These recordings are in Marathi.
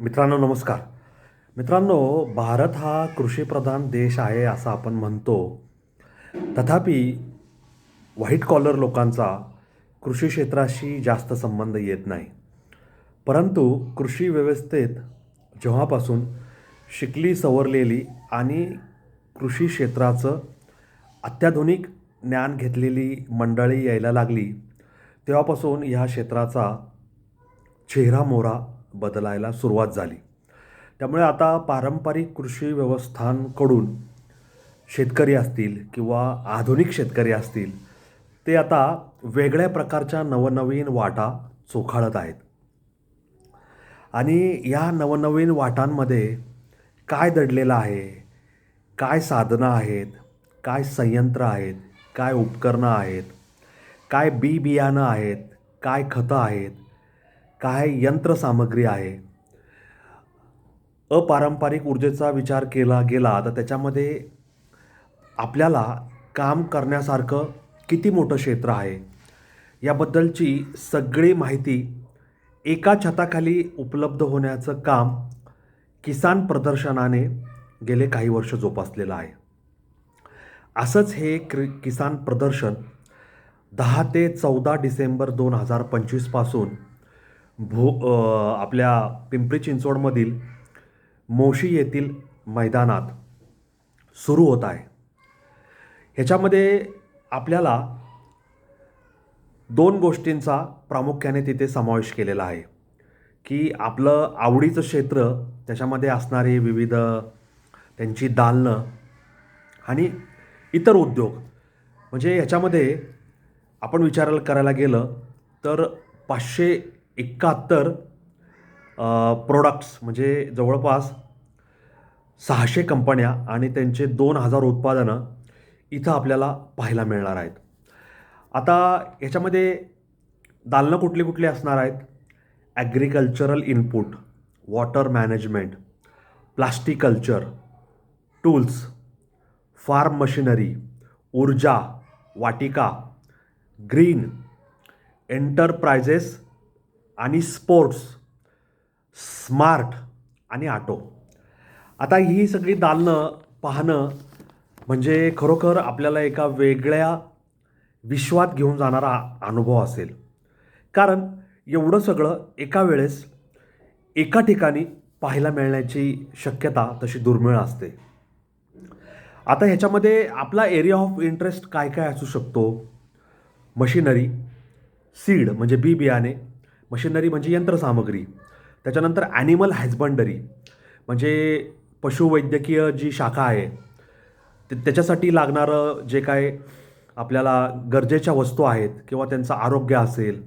मित्रांनो नमस्कार. मित्रांनो भारत हा कृषीप्रधान देश आहे असं आपण म्हणतो. तथापि व्हाईट कॉलर लोकांचा कृषी क्षेत्राशी जास्त संबंध येत नाही. परंतु कृषी व्यवस्थेत जेव्हापासून शिकली सवरलेली आणि कृषी क्षेत्राचं अत्याधुनिक ज्ञान घेतलेली मंडळी यायला लागली तेव्हापासून ह्या क्षेत्राचा चेहरा मोहरा बदलायला सुरुवात झाली. त्यामुळे आता पारंपरिक कृषी व्यवस्थांकडून शेतकरी असतील किंवा आधुनिक शेतकरी असतील ते आता वेगळ्या प्रकारच्या नवनवीन वाटा चोखाळत आहेत. आणि या नवनवीन वाटांमध्ये काय दडलेलं आहे काय साधनं आहेत काय संयंत्र आहेत काय उपकरणं आहेत काय बी बियाणं आहेत काय खतं आहेत काय यंत्रसामग्री आहे? अपारंपरिक ऊर्जेचा विचार केला गेला तर त्याच्यामध्ये आपल्याला काम करण्यासारखं किती मोठं क्षेत्र आहे? याबद्दलची सगळी माहिती एका छताखाली उपलब्ध होण्याचं काम किसान प्रदर्शनाने गेले काही वर्ष जोपासलेलं आहे. असंच हे क्रि किसान प्रदर्शन दहा ते चौदा डिसेंबर दोन हजार पंचवीसपासून भो आपल्या पिंपरी चिंचवडमधील मोशी येथील मैदानात सुरू होत आहे. ह्याच्यामध्ये आपल्याला दोन गोष्टींचा प्रामुख्याने तिथे समावेश केलेला आहे की आपलं आवडीचं क्षेत्र त्याच्यामध्ये असणारे विविध त्यांची दालनं आणि इतर उद्योग. म्हणजे ह्याच्यामध्ये आपण विचारायला करायला गेलं तर पाचशे एकाहत्तर प्रोडक्ट्स म्हणजे जवळपास सहाशे कंपन्या आणि त्यांचे दोन हजार उत्पादनं इथं आपल्याला पाहायला मिळणार आहेत. आता ह्याच्यामध्ये दालनं कुठली कुठली असणार आहेत? Agricultural input water management plasticulture tools farm machinery ऊर्जा वाटिका ग्रीन एंटरप्रायझेस आणि स्पोर्ट्स स्मार्ट आणि आटो आता ही सगळी दालनं पाहणं म्हणजे खरोखर आपल्याला एका वेगळ्या विश्वात घेऊन जाणारा अनुभव असेल. कारण एवढं सगळं एका वेळेस एका ठिकाणी पाहायला मिळण्याची शक्यता तशी दुर्मिळ असते. आता ह्याच्यामध्ये आपला एरिया ऑफ इंटरेस्ट काय काय असू शकतो? मशिनरी सीड म्हणजे बी बियाणे मशिनरी म्हणजे यंत्रसामग्री. त्याच्यानंतर ॲनिमल हॅजबंडरी म्हणजे पशुवैद्यकीय जी शाखा आहे ते त्याच्यासाठी लागणारं जे काय आपल्याला गरजेच्या वस्तू आहेत किंवा त्यांचं आरोग्य असेल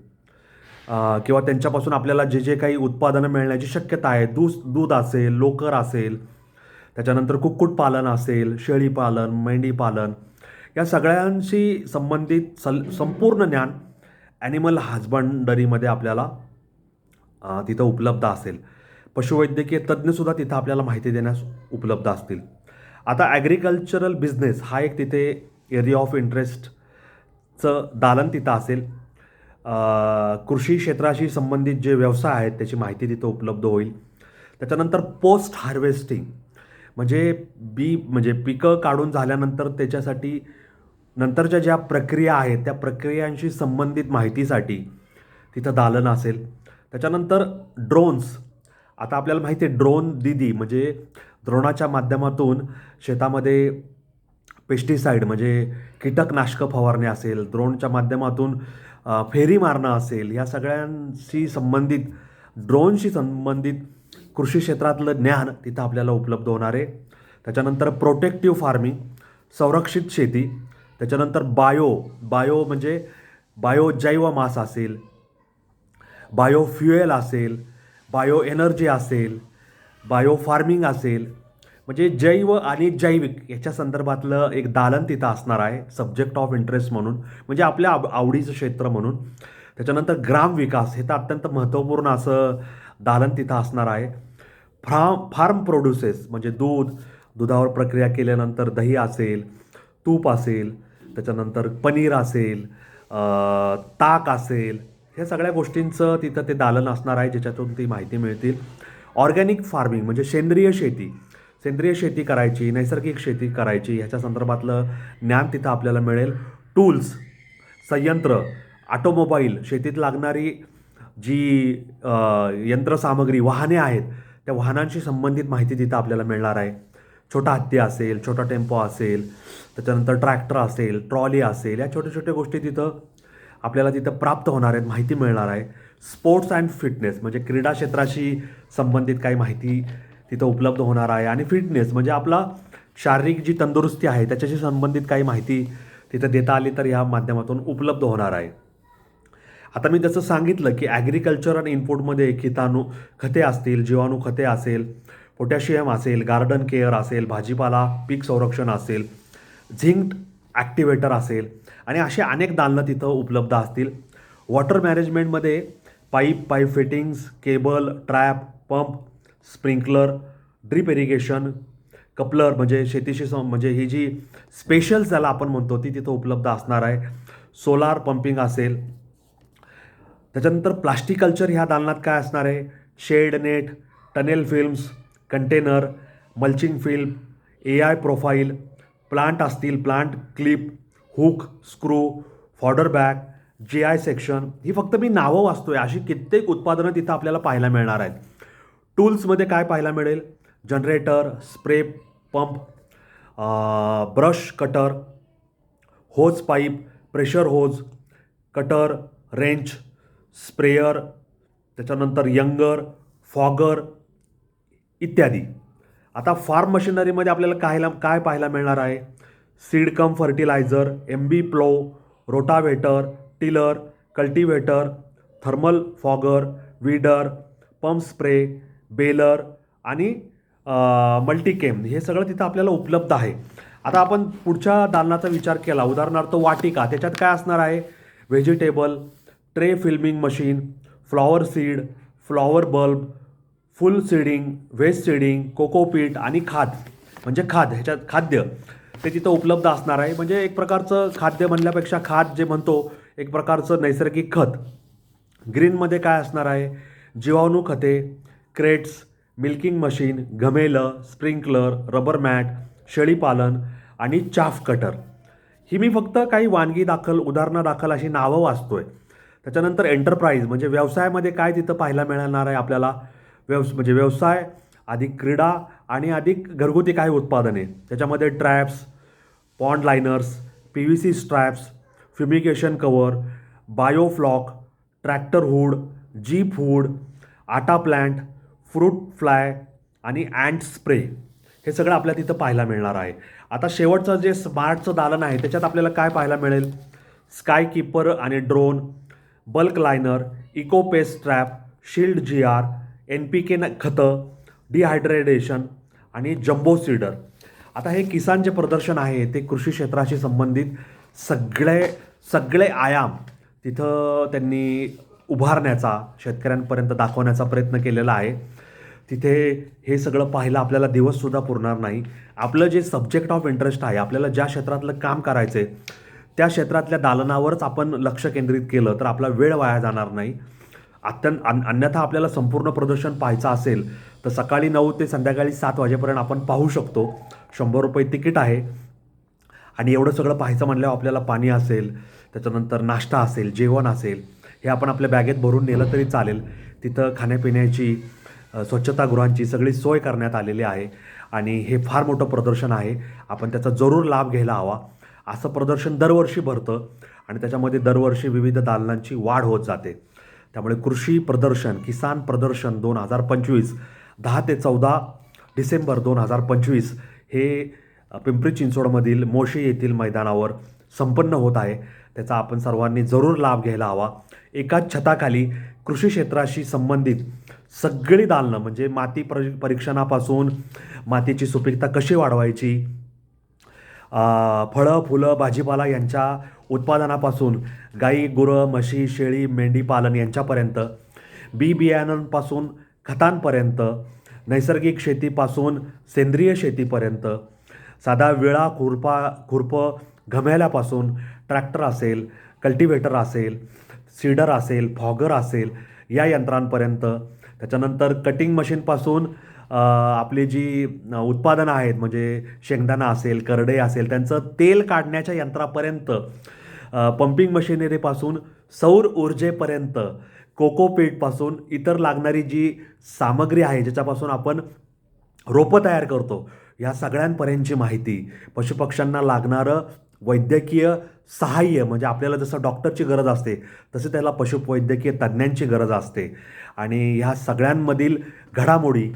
किंवा त्यांच्यापासून आपल्याला जे जे काही उत्पादनं मिळण्याची शक्यता आहे दूध दूध असेल लोकर असेल त्याच्यानंतर कुक्कुटपालन असेल शेळीपालन मेंढीपालन या सगळ्यांशी संबंधित सल संपूर्ण ज्ञान ॲनिमल हजबंडरीमध्ये आपल्याला तिथं उपलब्ध असेल. पशुवैद्यकीय तज्ज्ञसुद्धा तिथं आपल्याला माहिती देण्यास उपलब्ध असतील. आता ॲग्रिकल्चरल बिझनेस हा एक तिथे एरिया ऑफ इंटरेस्टचं दालन तिथं असेल. कृषी क्षेत्राशी संबंधित जे व्यवसाय आहेत त्याची माहिती तिथं उपलब्ध होईल. त्याच्यानंतर पोस्ट हार्वेस्टिंग म्हणजे बी म्हणजे पिकं काढून झाल्यानंतर त्याच्यासाठी नंतरच्या ज्या प्रक्रिया आहेत त्या प्रक्रियांशी संबंधित माहितीसाठी तिथं दालन असेल. त्याच्यानंतर ड्रोन्स आता आपल्याला माहिती आहे ड्रोन दिदी म्हणजे द्रोणाच्या माध्यमातून शेतामध्ये पेस्टिसाईड म्हणजे कीटकनाशकं फवारणी असेल ड्रोनच्या माध्यमातून फेरी मारणं असेल या सगळ्यांशी संबंधित ड्रोनशी संबंधित कृषी क्षेत्रातलं ज्ञान तिथं आपल्याला उपलब्ध होणार आहे. त्याच्यानंतर प्रोटेक्टिव्ह फार्मिंग संरक्षित शेती. त्याच्यानंतर बायो बायो म्हणजे बायो जैव मास असेल बायो फ्युएल असेल बायो एनर्जी असेल बायो फार्मिंग असेल म्हणजे जैव आणि जैविक याच्या संदर्भातलं एक दालन तिथं असणार आहे सब्जेक्ट ऑफ इंटरेस्ट म्हणून म्हणजे आपल्या आव आवडीचं क्षेत्र म्हणून. त्याच्यानंतर ग्राम विकास हे तर अत्यंत महत्त्वपूर्ण असं दालन तिथं असणार आहे. फार्म फार्म प्रोड्युसेस म्हणजे दूध दुधावर प्रक्रिया केल्यानंतर दही असेल तूप असेल त्याच्यानंतर पनीर असेल ताक असेल ह्या सगळ्या गोष्टींचं तिथं ते दालन असणार आहे ज्याच्यातून ती माहिती मिळतील. ऑर्गॅनिक फार्मिंग म्हणजे सेंद्रिय शेती. सेंद्रिय शेती करायची नैसर्गिक शेती करायची ह्याच्या संदर्भातलं ज्ञान तिथं आपल्याला मिळेल. टूल्स संयंत्र ऑटोमोबाईल शेतीत लागणारी जी यंत्रसामग्री वाहने आहेत त्या वाहनांशी संबंधित माहिती तिथं आपल्याला मिळणार आहे. छोटा हत्ती असेल छोटा टेम्पो असेल त्याच्यानंतर ट्रॅक्टर असेल ट्रॉली असेल या छोट्या छोट्या गोष्टी तिथं आपल्याला तिथं प्राप्त होणार आहेत माहिती मिळणार आहे. स्पोर्ट्स अँड फिटनेस म्हणजे क्रीडा क्षेत्राशी संबंधित काही माहिती तिथं उपलब्ध होणार आहे. आणि फिटनेस म्हणजे आपला शारीरिक जी तंदुरुस्ती आहे त्याच्याशी संबंधित काही माहिती तिथं देता आली तर या माध्यमातून उपलब्ध होणार आहे. आता मी जसं सांगितलं की ॲग्रिकल्चर आणि इनपुटमध्ये खिताणू खते असतील जीवाणू खते असेल पोटॅशियम असेल गार्डन केअर असेल भाजीपाला पीक संरक्षण असेल झिंक ॲक्टिवेटर असेल आणि असे अनेक दालनं तिथं उपलब्ध असतील. Water मॅनेजमेंटमध्ये pipe pipe fittings cable trap pump sprinkler drip irrigation coupler म्हणजे शेतीशी सं म्हणजे ही जी स्पेशल्स ज्याला आपण म्हणतो ती तिथं उपलब्ध असणार आहे. सोलार पंपिंग असेल. त्याच्यानंतर प्लास्टिक कल्चर ह्या दालनात काय असणार आहे? Shade net tunnel films container mulching film A I profile plant असतील plant clip hook screw fodder bag J I section ही फक्त मी नावं वाचतो आहे अशी कित्येक उत्पादनं तिथं आपल्याला पाहायला मिळणार आहेत. टूल्समध्ये काय पाहायला मिळेल? Generator spray pump brush cutter hose pipe pressure hose cutter wrench sprayer त्याच्यानंतर यंगर फॉगर इत्यादी. आता फार्म मशिनरीमध्ये आपल्याला कायला काय पाहायला मिळणार आहे? Seed cum fertilizer M B plough rotavator tiller cultivator thermal fogger weeder pump spray baler आणि मल्टीकेम हे सगळं तिथं आपल्याला उपलब्ध आहे. आता आपण पुढच्या दालनाचा विचार केला. उदाहरणार्थ वाटिका. त्याच्यात काय असणार आहे? Vegetable tray filming machine flower seed flower bulb फुल सीडिंग व्हेज सीडिंग कोकोपीट आणि खाद. म्हणजे खाद ह्याच्यात खाद्य ते तिथं उपलब्ध असणार आहे. म्हणजे एक प्रकारचं खाद्य म्हणल्यापेक्षा खाद जे म्हणतो एक प्रकारचं नैसर्गिक खत. ग्रीनमध्ये काय असणार आहे? जीवाणू खते क्रेट्स मिल्किंग मशीन घमेलं स्प्रिंकलर रबर मॅट शेळीपालन आणि चाफ कटर. ही मी फक्त काही वानगी दाखल उदाहरणं दाखल अशी नावं वाचतो आहे त्याच्यानंतर एंटरप्राईज म्हणजे व्यवसायामध्ये काय तिथं पाहायला मिळणार आहे आपल्याला? व्यवस म्हणजे व्यवसाय अधिक क्रीडा आणि अधिक घरगुती काही उत्पादने. त्याच्यामध्ये traps pond liners P V C straps fumigation cover biofloc tractor hood jeep hood आटा प्लॅन्ट फ्रूट फ्लाय आणि अँट स्प्रे हे सगळं आपल्याला तिथं पाहायला मिळणार आहे. आता शेवटचं जे स्मार्टचं दालन आहे त्याच्यात आपल्याला काय पाहायला मिळेल? स्काय किपर आणि drone bulk liner eco pest trap shield G R N P K खतं डिहायड्रेडेशन आणि जम्बो सीडर आता हे किसान जे प्रदर्शन आहे ते कृषी क्षेत्राशी संबंधित सगळे सगळे आयाम तिथं त्यांनी उभारण्याचा शेतकऱ्यांपर्यंत दाखवण्याचा प्रयत्न केलेला आहे. तिथे हे सगळं पाहायला आपल्याला दिवससुद्धा पुरणार नाही. आपलं जे सब्जेक्ट ऑफ इंटरेस्ट आहे आपल्याला ज्या क्षेत्रातलं काम करायचं आहे त्या क्षेत्रातल्या दालनावरच आपण लक्ष केंद्रित केलं तर आपला वेळ वाया जाणार नाही. अत्यंत अन अन्यथा आपल्याला संपूर्ण प्रदर्शन पाहायचं असेल तर सकाळी नऊ ते संध्याकाळी सात वाजेपर्यंत आपण पाहू शकतो. शंभर रुपये तिकीट आहे. आणि एवढं सगळं पाहायचं म्हणल्यावर आपल्याला पाणी असेल त्याच्यानंतर नाश्ता असेल जेवण असेल हे आपण आपल्या बॅगेत भरून नेलं तरी चालेल. तिथं खाण्यापिण्याची स्वच्छतागृहांची सगळी सोय करण्यात आलेली आहे. आणि हे फार मोठं प्रदर्शन आहे. आपण त्याचा जरूर लाभ घ्यायला हवा. असं प्रदर्शन दरवर्षी भरतं आणि त्याच्यामध्ये दरवर्षी विविध दालनांची वाढ होत जाते. त्यामुळे कृषी प्रदर्शन किसान प्रदर्शन दोन हजार पंचवीस दहा ते चौदा डिसेंबर दोन हजार पंचवीस हे पिंपरी चिंचवडमधील मोशी येथील मैदानावर संपन्न होत आहे. त्याचा आपण सर्वांनी जरूर लाभ घ्यायला हवा. एकाच छताखाली कृषी क्षेत्राशी संबंधित सगळी दालनं म्हणजे माती पर परीक्षणापासून मातीची सुपीकता कशी वाढवायची फळं फुलं भाजीपाला यांच्या उत्पादनापासून गाई गुरं म्हशी शेळी मेंढी पालन यांच्यापर्यंत बी बियाणांपासून खतांपर्यंत नैसर्गिक शेतीपासून सेंद्रिय शेतीपर्यंत साधा विळा खुरपा खुरपं घमेल्यापासून ट्रॅक्टर असेल कल्टिवेटर असेल सीडर असेल फॉगर असेल या यंत्रांपर्यंत. त्याच्यानंतर कटिंग मशीनपासून आपली जी उत्पादनं आहेत म्हणजे शेंगदाणा असेल करडे असेल त्यांचं तेल काढण्याच्या यंत्रापर्यंत पंपिंग मशिनरीपासून सौर ऊर्जेपर्यंत कोकोपीटपासून इतर लागणारी जी सामग्री आहे ज्याच्यापासून आपण रोपं तयार करतो या सगळ्यांपर्यंतची माहिती पशुपक्ष्यांना लागणारं वैद्यकीय सहाय्य म्हणजे आपल्याला जसं डॉक्टरची गरज असते तसे त्याला पशुवैद्यकीय तज्ज्ञांची गरज असते. आणि ह्या सगळ्यांमधील घडामोडी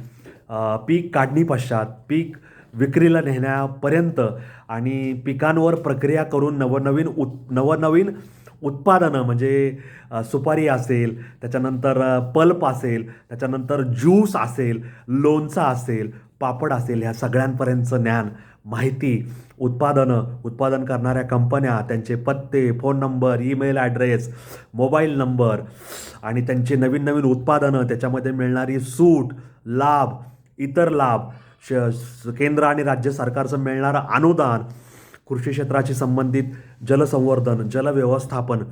पीक काढणीपश्चात पीक विक्रीला नेण्यापर्यंत आणि पिकांवर प्रक्रिया करून नवनवीन उत् नवनवीन उत्पादनं म्हणजे सुपारी असेल त्याच्यानंतर पल्प असेल त्याच्यानंतर ज्यूस असेल लोणचं असेल पापड असेल ह्या सगळ्यांपर्यंतचं ज्ञान माहिती उत्पादनं उत्पादन करणाऱ्या कंपन्या त्यांचे पत्ते phone number email address mobile number आणि त्यांचे नवीन नवीन उत्पादनं त्याच्यामध्ये मिळणारी सूट लाभ इतर लाभ श केंद्र आणि राज्य सरकारचं मिळणारं अनुदान कृषी क्षेत्राशी संबंधित जलसंवर्धन जलव्यवस्थापन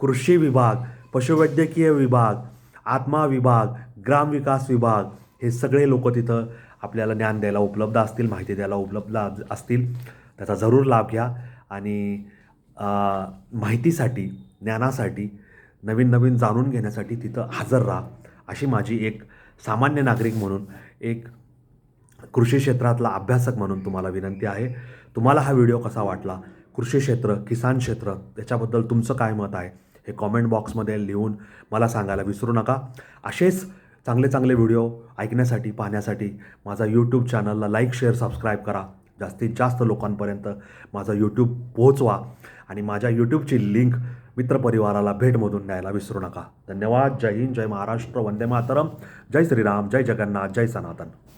कृषी विभाग पशुवैद्यकीय विभाग आत्मा विभाग ग्रामविकास विभाग हे सगळे लोक तिथं आपल्याला ज्ञान द्यायला उपलब्ध असतील माहिती द्यायला उपलब्ध असतील. त्याचा जरूर लाभ घ्या आणि माहितीसाठी ज्ञानासाठी नवीन नवीन जाणून घेण्यासाठी तिथं हजर राहा अशी माझी एक सामान्य नागरिक म्हणून एक कृषी क्षेत्रातला अभ्यासक म्हणून तुम्हाला विनंती आहे. तुम्हाला हा व्हिडिओ कसा वाटला? कृषी क्षेत्र किसान क्षेत्र त्याच्याबद्दल तुमचं काय मत आहे? हे कॉमेंट बॉक्समध्ये लिहून मला सांगायला विसरू नका. असेच चांगले चांगले व्हिडिओ ऐकण्यासाठी पाहण्यासाठी माझा यूट्यूब चॅनलला लाईक शेअर सबस्क्राईब करा. जास्तीत जास्त लोकांपर्यंत माझा यूट्यूब पोहोचवा. आणि माझ्या यूट्यूबची लिंक मित्रपरिवाराला भेटमधून द्यायला विसरू नका. धन्यवाद. जय हिंद. जय महाराष्ट्र. वंदे मातरम. जय श्रीराम. जय जगन्नाथ. जय सनातन.